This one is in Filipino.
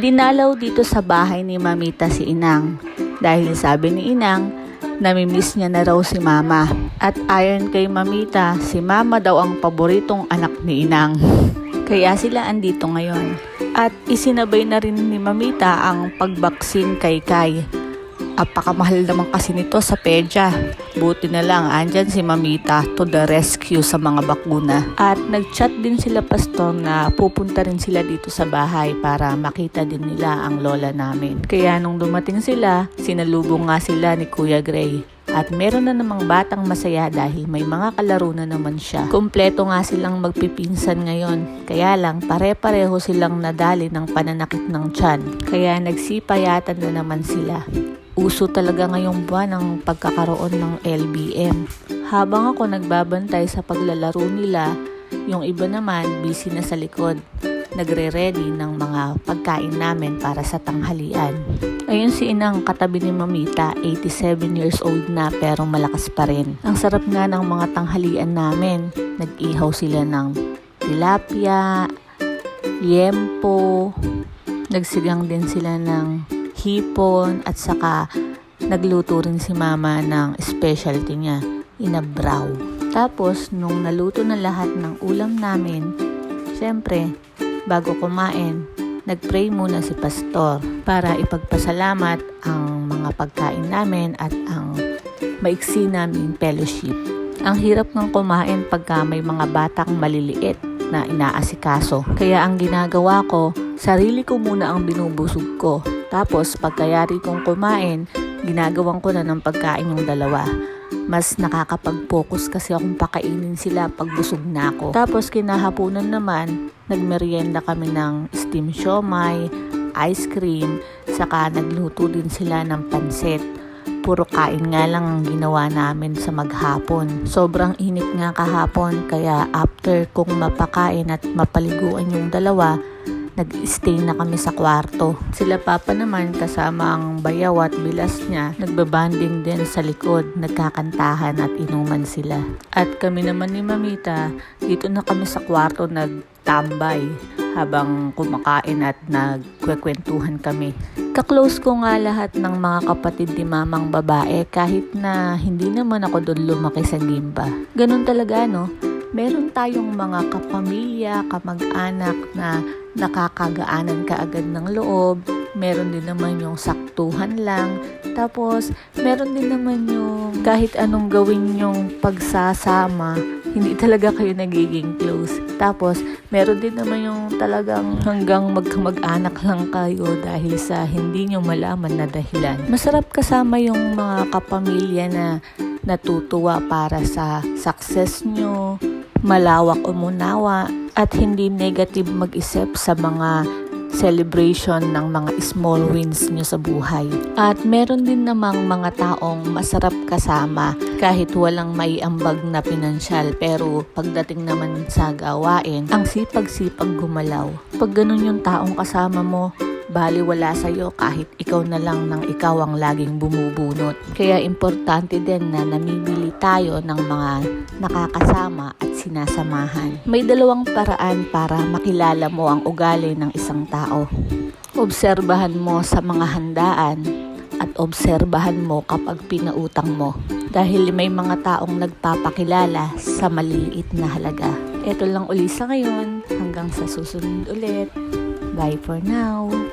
Idinalaw dito sa bahay ni Mamita si Inang dahil sabi ni Inang, namimiss niya na raw si Mama. At ayon kay Mamita, si Mama daw ang paboritong anak ni Inang. Kaya sila andito ngayon. At isinabay na rin ni Mamita ang pagbaksin kay Kai. Apakamahal naman kasi nito sa pedya. Buti na lang, andyan si Mamita to the rescue sa mga bakuna. At nagchat din sila pastor na pupunta rin sila dito sa bahay para makita din nila ang lola namin. Kaya nung dumating sila, sinalubong nga sila ni Kuya Gray. At meron na namang batang masaya dahil may mga kalaro na naman siya. Kompleto nga silang magpipinsan ngayon. Kaya lang pare-pareho silang nadali ng pananakit ng tiyan. Kaya nagsipayatan na naman sila. Uso talaga ngayong buwan ang pagkakaroon ng LBM. Habang ako nagbabantay sa paglalaro nila, yung iba naman busy na sa likod. Nagre-ready ng mga pagkain namin para sa tanghalian. Ayun si Inang katabi ni Mamita, 87 years old na pero malakas pa rin. Ang sarap nga ng mga tanghalian namin. Nag-ihaw sila ng tilapia, liempo, nagsigang din sila ng hipon at saka nagluto rin si mama ng specialty niya, inabraw. Tapos, nung naluto na lahat ng ulam namin, syempre, bago kumain, nagpray muna si pastor para ipagpasalamat ang mga pagkain namin at ang maiksi naming fellowship. Ang hirap ng kumain pagka may mga batang maliliit na inaasikaso. Kaya ang ginagawa ko, sarili ko muna ang binubusog ko. Tapos pagkayari kong kumain, ginagawan ko na ng pagkain yung dalawa. Mas nakakapag-focus kasi akong pakainin sila pag busog na ako. Tapos kinahapunan naman, nagmerienda kami ng steam siomay, ice cream, saka nagluto din sila ng pansit puro kain nga lang ang ginawa namin sa maghapon. Sobrang init nga kahapon kaya after kong mapakain at mapaliguan yung dalawa, nag-stay na kami sa kwarto. Sila papa naman kasama ang bayaw at bilas niya, nagbabanding din sa likod, nagkakantahan at inuman sila. At kami naman ni Mamita, dito na kami sa kwarto nagtambay habang kumakain at nagkwekwentuhan kami. Kaklose ko nga lahat ng mga kapatid ni mamang babae kahit na hindi naman ako doon lumaki sa Gimba. Ganun talaga no? Meron tayong mga kapamilya, kamag-anak na nakakagaanan ka agad ng loob. Meron din naman yung saktuhan lang. Tapos, meron din naman yung kahit anong gawin yung pagsasama, hindi talaga kayo nagiging close. Tapos, meron din naman yung talagang hanggang magkamag-anak lang kayo dahil sa hindi nyo malaman na dahilan. Masarap kasama yung mga kapamilya na natutuwa para sa success nyo, malawak umunawa, at hindi negative mag-isip sa mga celebration ng mga small wins nyo sa buhay. At meron din namang mga taong masarap kasama kahit walang maiambag na pinansyal pero pagdating naman sa gawain, ang sipag-sipag gumalaw. Pag ganun yung taong kasama mo, bali wala sa'yo kahit ikaw na lang ng ikaw ang laging bumubunot. Kaya importante din na namimili tayo ng mga nakakasama at sinasamahan. May dalawang paraan para makilala mo ang ugali ng isang tao. Obserbahan mo sa mga handaan at obserbahan mo kapag pinautang mo. Dahil may mga taong nagpapakilala sa maliliit na halaga. Ito lang uli sa ngayon. Hanggang sa susunod ulit. Bye for now.